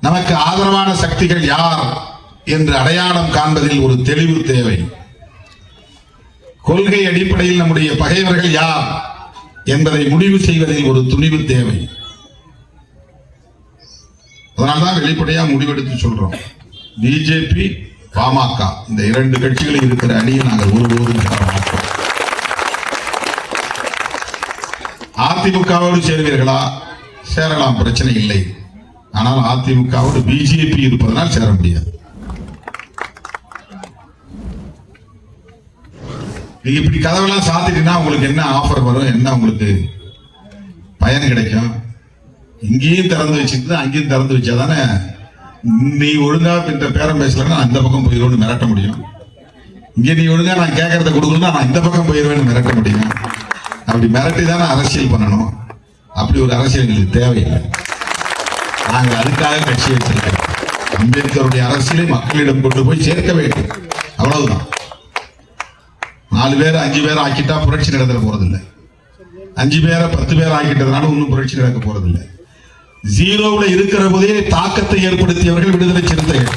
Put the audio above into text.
நமக்கு ஆதரவான சக்திகள் யார் என்று அடையாளம் காண்பதில் ஒரு தெளிவு தேவை. கொள்கை அடிப்படையில் நம்முடைய பகைவர்கள் யார் என்பதை முடிவு செய்வதில் ஒரு துணிவு தேவை. அதனால்தான் வெளிப்படையா முடிவெடுத்து சொல்றோம். பிஜேபி பாமக இந்த இரண்டு கட்சிகளில் இருக்கிற அணியை நாங்கள் ஒருபோதும் அதிமுகவோடு சேர்வீர்களா? சேரலாம் பிரச்சனை இல்லை. ஆனால் அதிமுகவோடு பிஜேபி இருப்பதனால் சேர முடியாது. நீங்க இப்படி கதவெல்லாம் சாத்திட்டீங்கன்னா உங்களுக்கு என்ன ஆஃபர் வரும்? என்ன உங்களுக்கு பயன் கிடைக்கும்? இங்கேயும் திறந்து வச்சுட்டு அங்கேயும் திறந்து வச்சா தானே நீ ஒழுங்கா இந்த பேரம் பேசலன்னா அந்த இந்த பக்கம் போயிடுவோம்னு மிரட்ட முடியும். இங்கே நீ ஒழுங்கா நான் கேட்கறத கொடுக்கணும்னா நான் இந்த பக்கம் போயிடுவேன்னு மிரட்ட முடியும். அப்படி மிரட்டி தானே அரசியல் பண்ணணும். அப்படி ஒரு அரசியல் எங்களுக்கு தேவையில்லை. நாங்கள் அதுக்காக கட்சி வச்சிருக்கிறோம் அம்பேத்கருடைய அரசியலை மக்களிடம் கொண்டு போய் சேர்க்க வேண்டும். அவ்வளவுதான். நாலு பேர் அஞ்சு பேர் ஆக்கிட்டா புரட்சி நடந்துட போறதில்லை. அஞ்சு பேரை பத்து பேர் ஆக்கிட்டதுனால ஒன்றும் புரட்சி நடக்க போறதில்லை. ஜீரோவில் இருக்கிற போதே தாக்கத்தை ஏற்படுத்தியவர்கள் விடுதலை சிறுத்தைகள்.